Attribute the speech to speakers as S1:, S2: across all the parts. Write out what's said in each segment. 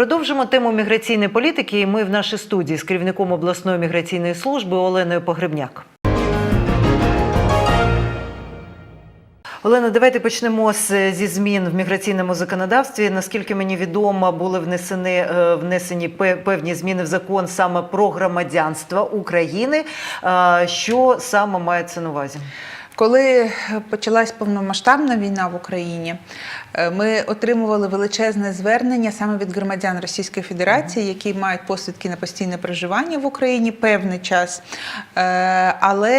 S1: Продовжимо тему міграційної політики. І ми в нашій студії з керівником обласної міграційної служби Оленою Погребняк. Олена, давайте почнемо зі змін в міграційному законодавстві. Наскільки мені відомо, були внесені, е, внесені пе- певні зміни в закон саме про громадянство України. Е, Що саме мається на увазі?
S2: Коли почалась повномасштабна війна в Україні, е, ми отримували величезне звернення саме від громадян Російської Федерації, які мають посвідки на постійне проживання в Україні певний час. Е, Але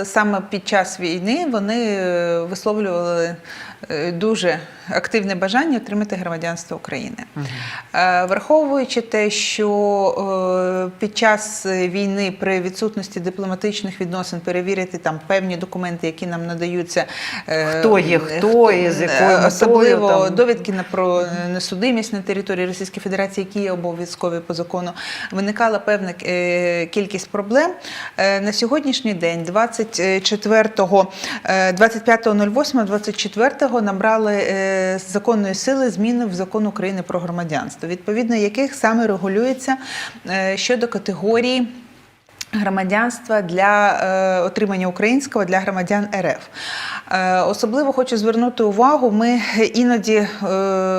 S2: е, саме під час війни вони висловлювали Е, дуже активне бажання отримати громадянство України, okay. Е, враховуючи те, що е, під час війни при відсутності дипломатичних відносин перевірити там певні документи, які нам надаються,
S1: хто є, хто, хто є, з якою
S2: особливо
S1: там.
S2: довідки на про несудимість на території Російської Федерації, які є обов'язкові по закону, виникала певна кількість проблем на сьогоднішній день, 24 25.08, 24 20-го набрали е, законної сили зміни в закон України про громадянство, відповідно яких саме регулюється е, щодо категорії. Громадянства для е, отримання українського для громадян РФ е, особливо хочу звернути увагу. Ми іноді е,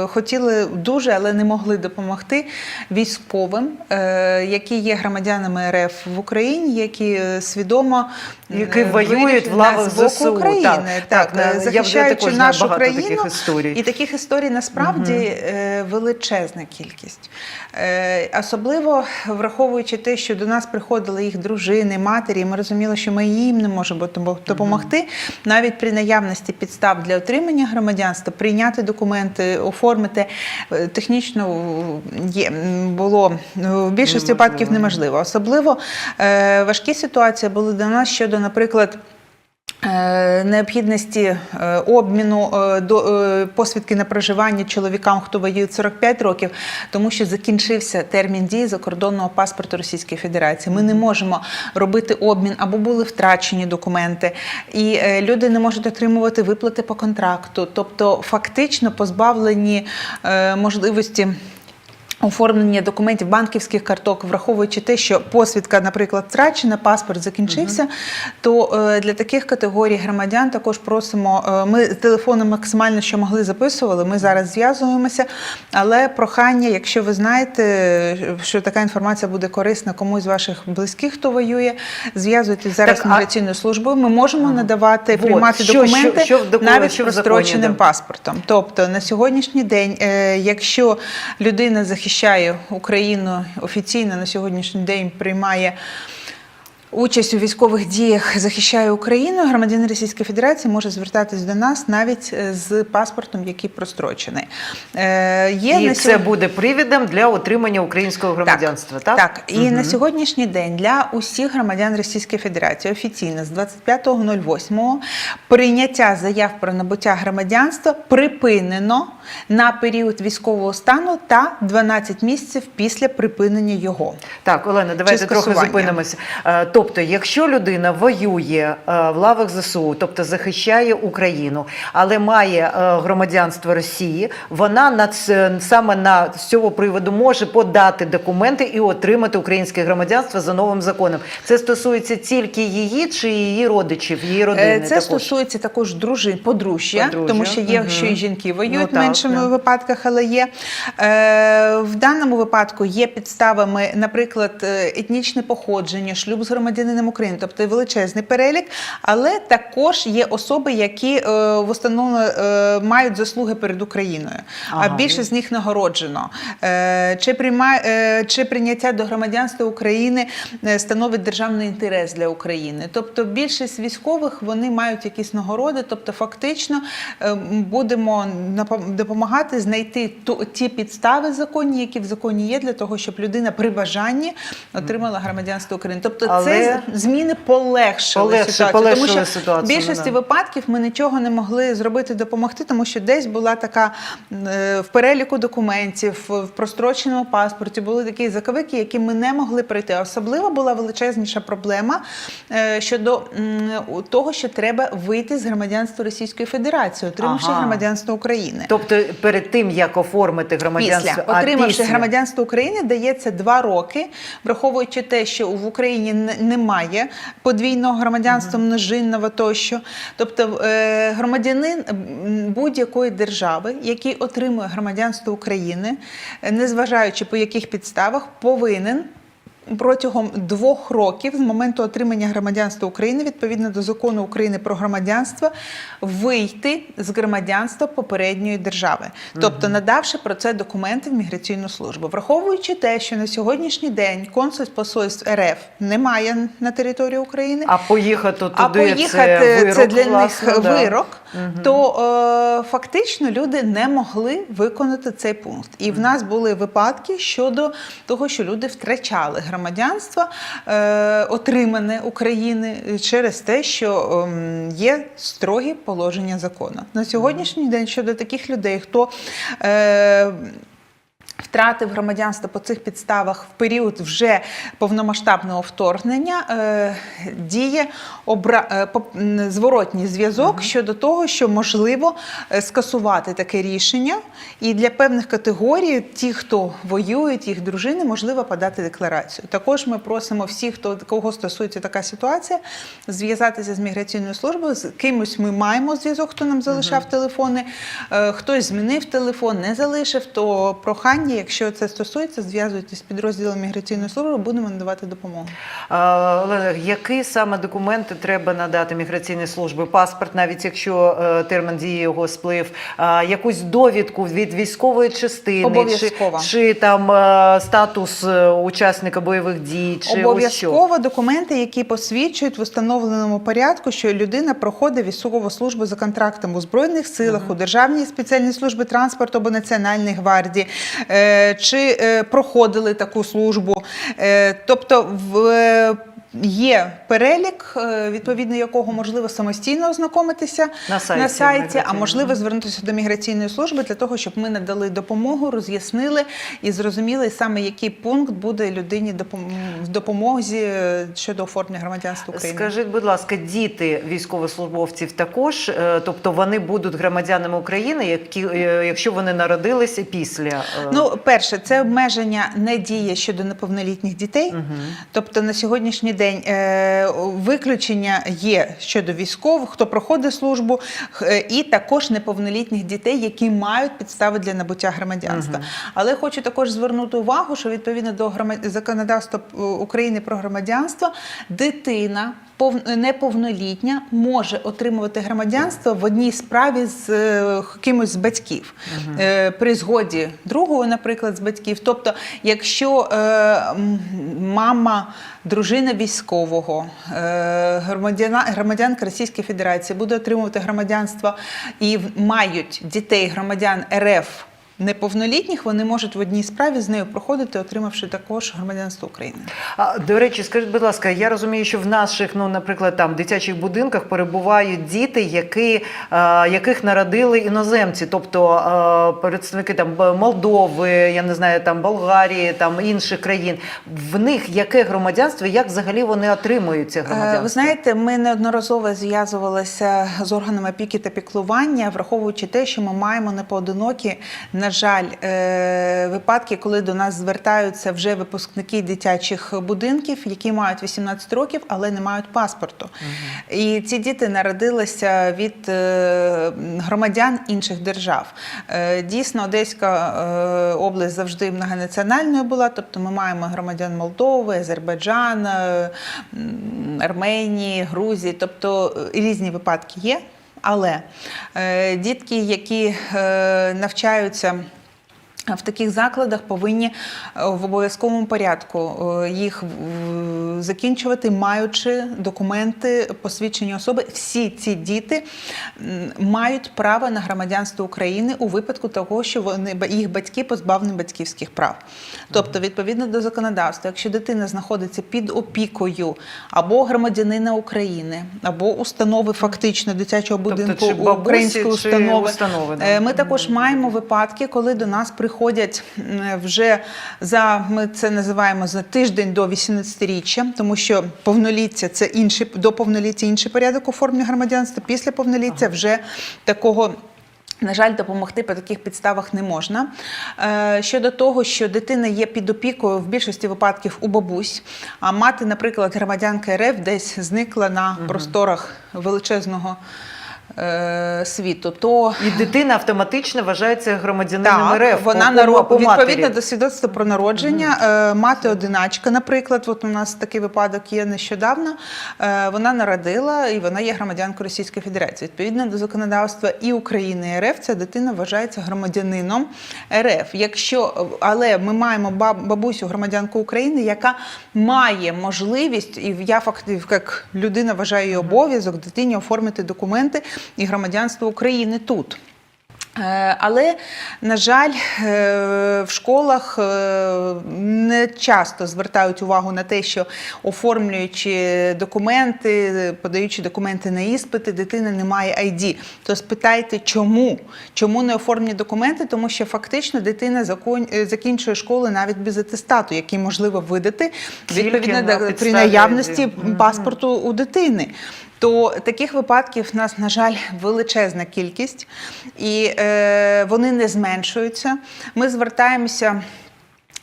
S2: хотіли дуже, але не могли допомогти військовим, е, які є громадянами РФ в Україні, які е, свідомо
S1: які воюють в лавах
S2: боку
S1: ЗСУ.
S2: України,
S1: Так,
S2: так,
S1: так,
S2: е,
S1: я
S2: захищаючи нашу
S1: багато таких
S2: країну.
S1: історій.
S2: І таких історій насправді е, величезна кількість. Е, Особливо враховуючи те, що до нас приходили їх дружини, матері, і ми розуміли, що ми їм не можемо допомогти. Навіть при наявності підстав для отримання громадянства, прийняти документи, оформити е, технічно є, було е, в більшості випадків неможливо. Особливо е, важкі ситуації були до нас щодо, наприклад. Е, Необхідності е, обміну е, до посвідки на проживання чоловікам, хто воює 45 років, тому що закінчився термін дії закордонного паспорту Російської Федерації. Ми не можемо робити обмін або були втрачені документи, і люди не можуть отримувати виплати по контракту, тобто фактично позбавлені можливості. Оформлення документів банківських карток, враховуючи те, що посвідка, наприклад, втрачена, паспорт закінчився, то е, для таких категорій громадян також просимо. е, Ми телефони максимально, що могли, записували. Ми зараз зв'язуємося. Але прохання, якщо ви знаєте, що така інформація буде корисна комусь з ваших близьких, хто воює, зв'язуйтесь зараз
S1: Так,
S2: з
S1: а-
S2: міграційною службою. Ми можемо надавати,
S1: Вот.
S2: приймати
S1: Що-
S2: документи
S1: що- що
S2: навіть
S1: що законі,
S2: паспортом. Тобто на сьогоднішній день, е, якщо людина захищає Україну офіційно на сьогоднішній день приймає. Участь у військових діях захищає Україну. Громадянин Російської Федерації може звертатись до нас навіть е, з паспортом, який прострочений. Е, є
S1: І
S2: на
S1: це
S2: сьогодні-
S1: буде привідом для отримання українського громадянства, так?
S2: так, і на сьогоднішній день для усіх громадян Російської Федерації офіційно з 25.08 прийняття заяв про набуття громадянства припинено на період військового стану та 12 місяців після припинення його.
S1: Так, Олена, давайте трохи зупинимося. Тобто, якщо людина воює е, в лавах ЗСУ, тобто захищає Україну, але має е, громадянство Росії, вона на саме на з цього приводу може подати документи і отримати українське громадянство за новим законом. Це стосується тільки її чи її родичів, її родини.
S2: Е, Це
S1: також?
S2: стосується також дружин, подружжя,
S1: Подружжя,
S2: тому що є,
S1: мгм.
S2: що і жінки воюють
S1: Ну,
S2: в
S1: так,
S2: меншому випадках, але є. В даному випадку є підставами, наприклад, етнічне походження, шлюб з громадянином України, тобто величезний перелік, але також є особи, які е, в основному е, мають заслуги перед Україною,
S1: Ага.
S2: а більше з них нагороджено. Е, Чи, прийма, чи прийняття до громадянства України становить державний інтерес для України? Тобто більшість військових вони мають якісь нагороди, тобто фактично будемо допомагати знайти ті підстави законні, які в законі є, для того, щоб людина при бажанні отримала громадянство України. Тобто
S1: Але
S2: це
S1: Але-
S2: зміни полегшили
S1: Полегши-
S2: ситуацію.
S1: полегшили
S2: тому що
S1: ситуацію,
S2: в більшості
S1: да.
S2: випадків ми нічого не могли зробити допомогти, тому що десь була така е, в переліку документів, в простроченому паспорті були такі заковики, які ми не могли пройти. Особливо була величезніша проблема е, щодо того, що треба вийти з громадянства Російської Федерації, отримавши
S1: Ага.
S2: громадянство України.
S1: Тобто перед тим як оформити громадянство,
S2: Після
S1: а
S2: отримавши
S1: після?
S2: громадянство України, дається два роки, враховуючи те, що в Україні не- немає подвійного громадянства, множинного тощо. Тобто е, громадянин будь-якої держави, який отримує громадянство України, е, незважаючи по яких підставах, повинен. Протягом двох років з моменту отримання громадянства України відповідно до закону України про громадянство вийти з громадянства попередньої держави, тобто надавши про це документи в міграційну службу, враховуючи те, що на сьогоднішній день консульств посольств РФ немає на території України.
S1: А поїхати туди
S2: А поїхати
S1: це, вирок,
S2: це для
S1: власне,
S2: них
S1: да.
S2: вирок, то е, фактично люди не могли виконати цей пункт. І в нас були випадки щодо того, що люди втрачали громадянство, е, отримане України через те, що е, є строгі положення закону. На сьогоднішній день щодо таких людей, хто е, Втратив громадянство по цих підставах в період вже повномасштабного вторгнення е, діє обра... е, поп- м, зворотній зв'язок щодо того, що можливо е, скасувати таке рішення, і для певних категорій, ті, хто воюють, їх дружини, можливо подати декларацію. Також ми просимо всіх, хто кого стосується така ситуація, зв'язатися з міграційною службою. З кимось ми маємо зв'язок, хто нам залишав телефони. Е, Хтось змінив телефон, не залишив, то прохання, якщо це стосується, зв'язуйтесь з підрозділом міграційної служби, будемо надавати допомогу.
S1: Олена, які саме документи треба надати міграційній службі? Паспорт, навіть якщо е, термін дії його сплив, якусь довідку від військової частини, чи, чи там е, статус е, учасника бойових дій, чи?
S2: Обов'язково документи, які посвідчують в установленому порядку, що людина проходить військову службу за контрактом у збройних силах, у державній спеціальній службі транспорту або Національній гвардії, чи е, проходили таку службу. Е, Тобто в е, Є перелік, е, відповідно якого можливо самостійно ознакомитися
S1: На сайті
S2: на сайті а можливо звернутися до міграційної служби для того, щоб ми надали допомогу, роз'яснили і зрозуміли саме який пункт буде людині в допомозі е, щодо оформлення громадянства України.
S1: Скажіть, будь ласка, діти військовослужбовців також, е, тобто вони будуть громадянами України, які, якщо вони народилися після
S2: Ну, перше, це обмеження не діє щодо неповнолітніх дітей. Тобто на сьогоднішній день е, виключення є щодо військових, хто проходить службу, е, і також неповнолітніх дітей, які мають підстави для набуття громадянства. Але хочу також звернути увагу, що відповідно до законодавства е, України про громадянство, дитина. Неповнолітня може отримувати громадянство в одній справі з кимось з батьків Е, при згоді другого, наприклад, з батьків. Тобто, якщо мама, дружина військового, е, громадяна, громадянка Російської Федерації буде отримувати громадянство і мають дітей громадян РФ. Неповнолітніх вони можуть в одній справі з нею проходити, отримавши також громадянство України.
S1: А, до речі, скажіть, будь ласка, я розумію, що в наших, ну, наприклад, там дитячих будинках перебувають діти, які, е, яких народили іноземці, тобто е, представники там Молдови, я не знаю, там Болгарії, там інших країн. В них яке громадянство, як взагалі вони отримують це
S2: Е,
S1: громадянство?
S2: Ви знаєте, ми неодноразово зв'язувалися з органами опіки та піклування, враховуючи те, що ми маємо непоодинокі, на жаль, е, випадки, коли до нас звертаються вже випускники дитячих будинків, які мають 18 років, але не мають паспорту. І ці діти народилися від е, громадян інших держав. Е, Дійсно, Одеська область завжди многонаціональною була, тобто ми маємо громадян Молдови, Азербайджана, м, Арменії, Грузії, тобто різні випадки є. Але е, дітки, які е, навчаються в таких закладах повинні е, в обов'язковому порядку е, їх закінчувати, маючи документи посвідчення особи. Всі ці діти мають право на громадянство України у випадку того, що вони їх батьки позбавлені батьківських прав. Тобто, відповідно до законодавства, якщо дитина знаходиться під опікою або громадянина України, або установи фактично дитячого
S1: Тобто,
S2: будинку
S1: чи бабусі,
S2: української
S1: чи
S2: установи,
S1: установи, да.
S2: Е, ми також маємо випадки, коли до нас приходять м, вже за ми це називаємо за тиждень до 18-річчя, тому що повноліття це інший до повноліття інший порядок оформлення громадянства. Після повноліття вже такого. На жаль, допомогти по таких підставах не можна. Е, щодо того, що дитина є під опікою в більшості випадків у бабусь, а мати, наприклад, громадянка РФ десь зникла на просторах величезного е, світу, то
S1: І дитина автоматично вважається громадянином
S2: так,
S1: РФ.
S2: вона
S1: по,
S2: народ
S1: по матері.
S2: відповідно до свідоцтва про народження. е, Мати одиначка, наприклад, от у нас такий випадок є нещодавно. е, Вона народила і вона є громадянкою Російської Федерації. Відповідно до законодавства і України і РФ, ця дитина вважається громадянином РФ. Якщо але ми маємо баб- бабусю громадянку України, яка має можливість, і я фактично як людина вважаю її обов'язок дитині оформити документи і громадянство України тут. Е, Але, на жаль, е, в школах е, не часто звертають увагу на те, що оформлюючи документи, подаючи документи на іспити, дитина не має ID. То спитайте, чому? Чому не оформлені документи? Тому що фактично дитина закінчує школу навіть без атестату, який можливо видати відповідно
S1: на
S2: при наявності паспорту у дитини. То таких випадків в нас, на жаль, величезна кількість, і е, вони не зменшуються. Ми звертаємося.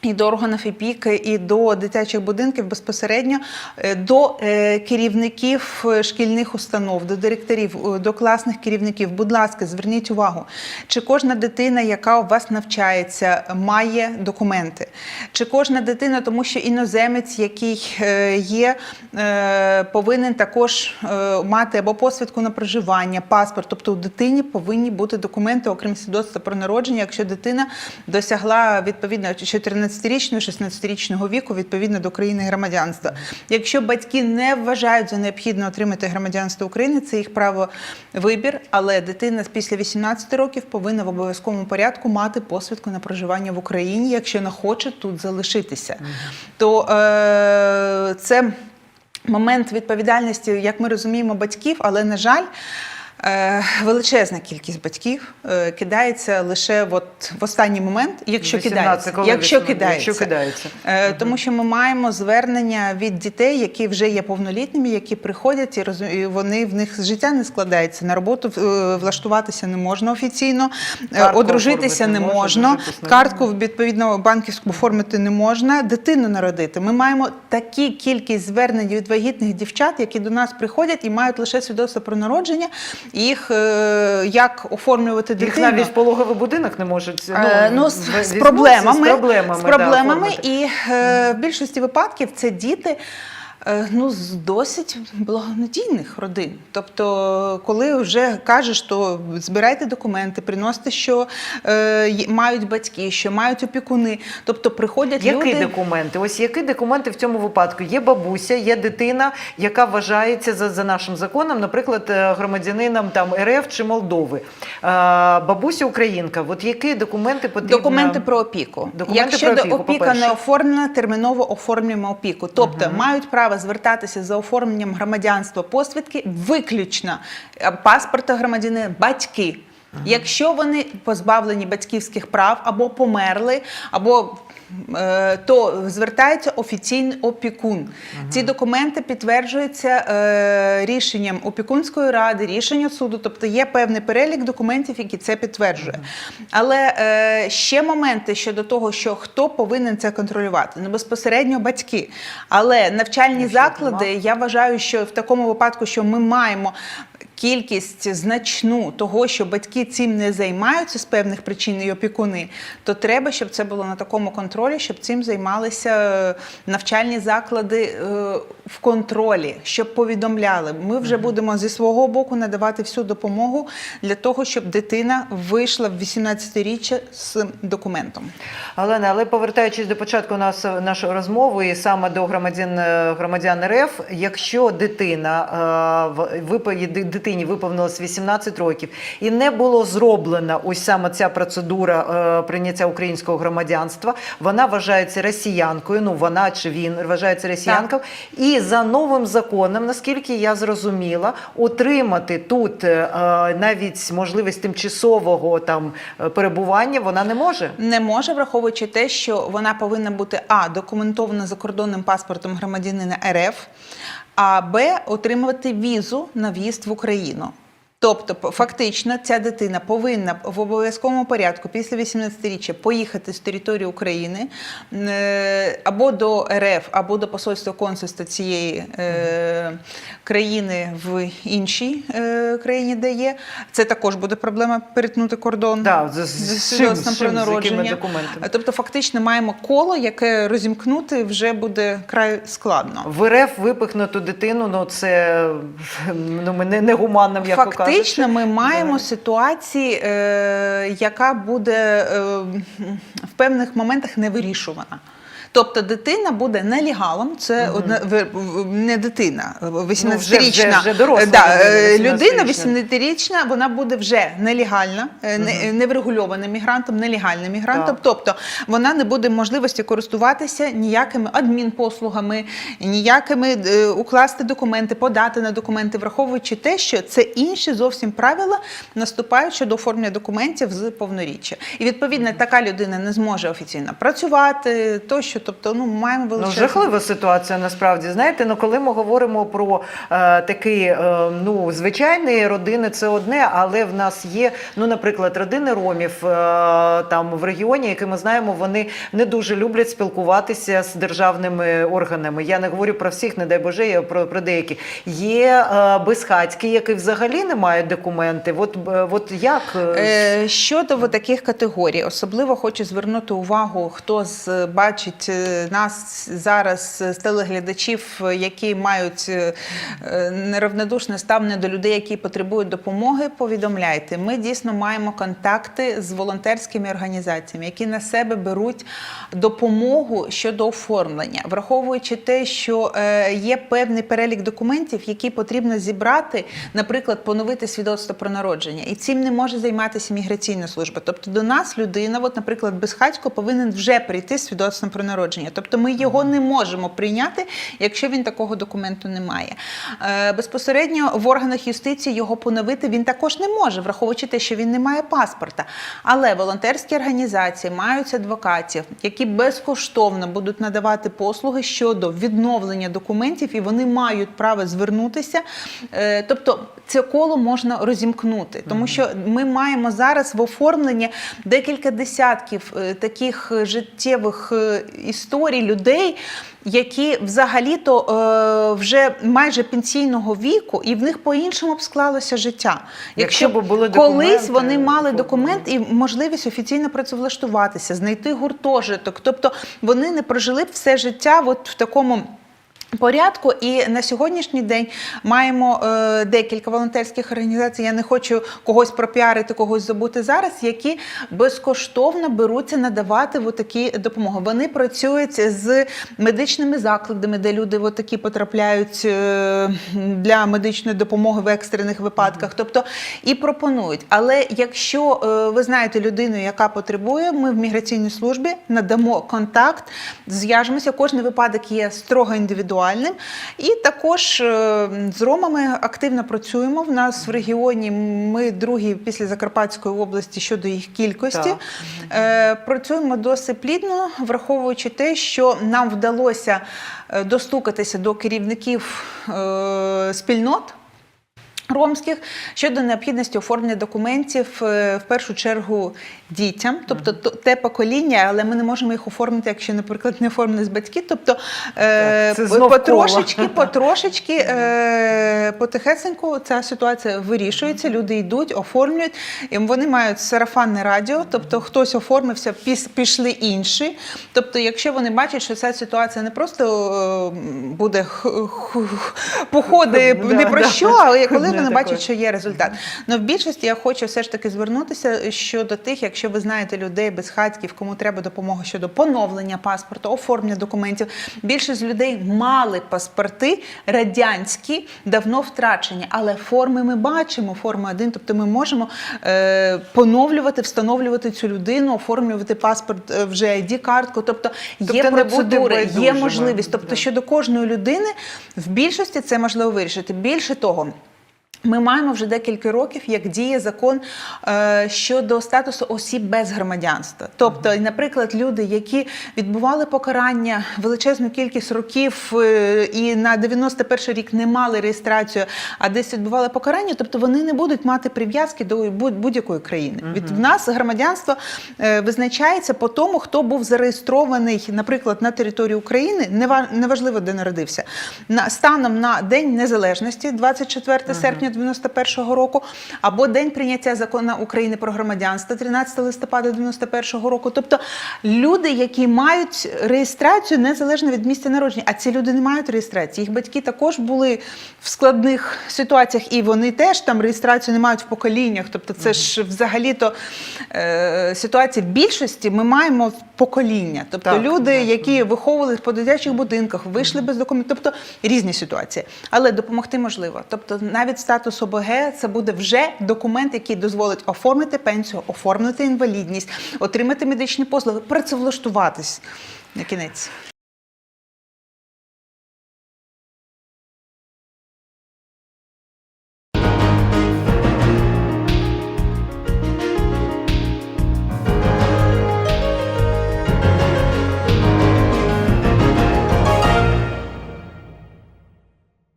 S2: І до органів опіки, і до дитячих будинків безпосередньо е, до е, керівників е, шкільних установ, до директорів, до класних керівників. Будь ласка, зверніть увагу, чи кожна дитина, яка у вас навчається, має документи, чи кожна дитина, тому що іноземець, який є, повинен також мати або посвідку на проживання, паспорт. Тобто у дитині повинні бути документи, окрім свідоцтва про народження, якщо дитина досягла відповідно 14-річного, 16-річного віку відповідно до країни громадянства. Якщо батьки не вважають за необхідне отримати громадянство України, це їх право вибір, але дитина після 18 років повинна в обов'язковому порядку мати посвідку на проживання в Україні, якщо не хоче тут залишитися. То е, це момент відповідальності, як ми розуміємо, батьків, але на жаль. Е, Величезна кількість батьків е, кидається лише от в останній момент, якщо
S1: 18,
S2: кидається.
S1: коли
S2: Якщо
S1: 18,
S2: кидається.
S1: якщо кидається.
S2: Е, Тому що ми маємо звернення від дітей, які вже є повнолітніми, які приходять і розу- і вони в них життя не складається. На роботу влаштуватися не можна офіційно,
S1: Картку
S2: одружитися не можна,
S1: можна,
S2: картку відповідно банківську оформити не можна, дитину народити. Ми маємо такі кількість звернень від вагітних дівчат, які до нас приходять і мають лише свідоцтво про народження. Їх е, як оформлювати
S1: Їх навіть пологовий будинок не можуть
S2: ну, ну, з, з проблемами,
S1: з проблемами,
S2: з проблемами
S1: да,
S2: і е, в більшості випадків це діти. Е, Ну, з досить благонадійних родин. Тобто, коли вже кажеш, що збирайте документи, приносите, що е, мають батьки, що мають опікуни. Тобто приходять
S1: Які
S2: люди.
S1: документи? Ось які документи в цьому випадку? Є бабуся, є дитина, яка вважається за, за нашим законом, наприклад, е, громадянином там РФ чи Молдови. А, бабуся українка. От які документи потрібно?
S2: Документи про опіку.
S1: Документи
S2: Якщо
S1: про опіку,
S2: опіка не оформлена, терміново оформлюємо опіку. Тобто мають право звертатися за оформленням громадянства посвідки виключно е, паспорта громадянина батьки. Якщо вони позбавлені батьківських прав або померли, або е, то звертається офіційний опікун. Ці документи підтверджуються е, рішенням опікунської ради, рішенням суду, тобто є певний перелік документів, які це підтверджує. Але е, ще моменти щодо того, що хто повинен це контролювати, ну безпосередньо батьки. Але навчальні
S1: Якщо
S2: заклади, я вважаю, що в такому випадку, що ми маємо кількість значну того, що батьки цим не займаються з певних причин і опікуни, то треба, щоб це було на такому контролі, щоб цим займалися е, навчальні заклади. е, в контролі, щоб повідомляли. Ми вже будемо зі свого боку надавати всю допомогу для того, щоб дитина вийшла в 18-річчя з документом.
S1: Олена, але повертаючись до початку нас, нашої розмови, і саме до громадян, е, громадян РФ, якщо дитина е, в- випа- ди- дитині виповнилось 18 років і не було зроблена ось саме ця процедура е, прийняття українського громадянства, вона вважається росіянкою. Ну вона чи він вважається росіянкою. І за новим законом, наскільки я зрозуміла, отримати тут е, навіть можливість тимчасового там е, перебування вона не може.
S2: Не може, враховуючи те, що вона повинна бути а документована закордонним паспортом громадянина РФ, а Б отримувати візу на в'їзд в Україну. Тобто, фактично, ця дитина повинна в обов'язковому порядку після 18-річчя поїхати з території України е, або до РФ, або до посольства консульства цієї е, країни в іншій е, країні, де є. Це також буде проблема перетнути кордон
S1: Да, з- з-
S2: з свідоцтвом
S1: з
S2: про народження.
S1: документами?
S2: Тобто, фактично, маємо коло, яке розімкнути вже буде край складно.
S1: В РФ випихнуту дитину, ну це ну, ми не, не гуманно, м'яко
S2: Фактично, ми маємо
S1: Да.
S2: ситуацію, е, яка буде е, в певних моментах не вирішувана. Тобто дитина буде нелегалом, це одна ви- не дитина, 18-річна
S1: Ну, вже- вже доросла
S2: да, е,
S1: людина,
S2: людина
S1: 18-річна.
S2: 18-річна, вона буде вже нелегальна, е, не- неврегульованим мігрантом, нелегальним мігрантом.
S1: Так.
S2: Тобто вона не буде можливості користуватися ніякими адмінпослугами, ніякими е, укласти документи, подати на документи, враховуючи те, що це інші зовсім правила наступають щодо оформлення документів з повноріччя. І відповідно така людина не зможе офіційно працювати, тощо. Тобто, ну маємо
S1: Ну, жахлива ситуація насправді. Знаєте, ну коли ми говоримо про е, такий е, ну звичайні родини, це одне, але в нас є, ну, наприклад, родини ромів е, там в регіоні, які ми знаємо, вони не дуже люблять спілкуватися з державними органами. Я не говорю про всіх, не дай Боже, я про, про деякі. Є е, безхатьки, які взагалі не мають документи. От, е, от як е,
S2: Е, Щодо таких категорій, особливо хочу звернути увагу, хто з бачить нас зараз з телеглядачів, е, які мають е, е, неравнодушне ставлення до людей, які потребують допомоги. Повідомляйте, ми дійсно маємо контакти з волонтерськими організаціями, які на себе беруть допомогу щодо оформлення, враховуючи те, що е, є певний перелік документів, які потрібно зібрати, наприклад, поновити свідоцтво про народження, і цим не може займатися міграційна служба. Тобто до нас людина, от, наприклад, безхатько, повинен вже прийти з свідоцтвом про народження. Тобто ми його не можемо прийняти, якщо він такого документу не має. Е, безпосередньо в органах юстиції його поновити він також не може, враховуючи те, що він не має паспорта. Але волонтерські організації мають адвокатів, які безкоштовно будуть надавати послуги щодо відновлення документів, і вони мають право звернутися. Е, Тобто це коло можна розімкнути, тому що ми маємо зараз в оформленні декілька десятків е, таких життєвих історій людей. Які взагалі-то е, вже майже пенсійного віку, і в них по-іншому б склалося життя.
S1: Якщо б були
S2: колись вони мали документ і можливість офіційно працевлаштуватися, знайти гуртожиток. Тобто вони не прожили б все життя от в такому. Порядку і на сьогоднішній день маємо е, декілька волонтерських організацій. Я не хочу когось пропіарити, когось забути зараз, які безкоштовно беруться надавати в такі допомоги. Вони працюють з медичними закладами, де люди от такі потрапляють е, для медичної допомоги в екстрених випадках. Тобто і пропонують. Але якщо е, ви знаєте людину, яка потребує, ми в міграційній службі надамо контакт, зв'яжемося. Кожний випадок є строго індивідуальним. І також е, з ромами активно працюємо. В нас в регіоні ми другі після Закарпатської області щодо їх кількості.
S1: Так.
S2: Е, Працюємо досить плідно, враховуючи те, що нам вдалося е, достукатися до керівників спільнот. Ромських щодо необхідності оформлення документів е, в першу чергу дітям, тобто те покоління, але ми не можемо їх оформити, якщо, наприклад, не оформлені з батьки. Тобто е,
S1: Так,
S2: потрошечки, потрошечки, е, потихесеньку ця ситуація вирішується. Люди йдуть, оформлюють. І вони мають сарафанне радіо, тобто хтось оформився, пішли інші. Тобто, якщо вони бачать, що ця ситуація не просто буде походи не про що, але коли
S1: Не такої.
S2: бачать, що є результат. Ну в більшості я хочу все ж таки звернутися щодо тих, якщо ви знаєте людей безхатьків, кому треба допомога щодо поновлення паспорту, оформлення документів. Більшість людей мали паспорти радянські, давно втрачені, але форми ми бачимо, форми один, тобто ми можемо е, поновлювати, встановлювати цю людину, оформлювати паспорт е, вже ID-картку. Тобто є
S1: Тобто
S2: процедури, є можливість. Тобто,
S1: Да.
S2: щодо кожної людини в більшості це можливо вирішити. Більше того. Ми маємо вже декілька років, як діє закон е, щодо статусу осіб без громадянства. Тобто, наприклад, люди, які відбували покарання величезну кількість років е, і на 91 рік не мали реєстрацію, а десь відбували покарання, тобто вони не будуть мати прив'язки до будь- будь-якої країни. Від в нас громадянство е, визначається по тому, хто був зареєстрований, наприклад, на території України, нева- неважливо, де народився, на станом на День Незалежності, 24 серпня 91 року, або день прийняття закону України про громадянство, 13 листопада 91-го року. Тобто люди, які мають реєстрацію незалежно від місця народження, а ці люди не мають реєстрації. Їх батьки також були в складних ситуаціях, і вони теж там реєстрацію не мають в поколіннях. Тобто, це ж взагалі-то е, ситуація в більшості. Ми маємо покоління, тобто
S1: Так,
S2: люди,
S1: так.
S2: які виховували по дитячих будинках, вийшли без документів, тобто різні ситуації. Але допомогти можливо. Тобто, навіть статус ОБГ це буде вже документ, який дозволить оформити пенсію, оформити інвалідність, отримати медичні послуги, працевлаштуватись на кінець.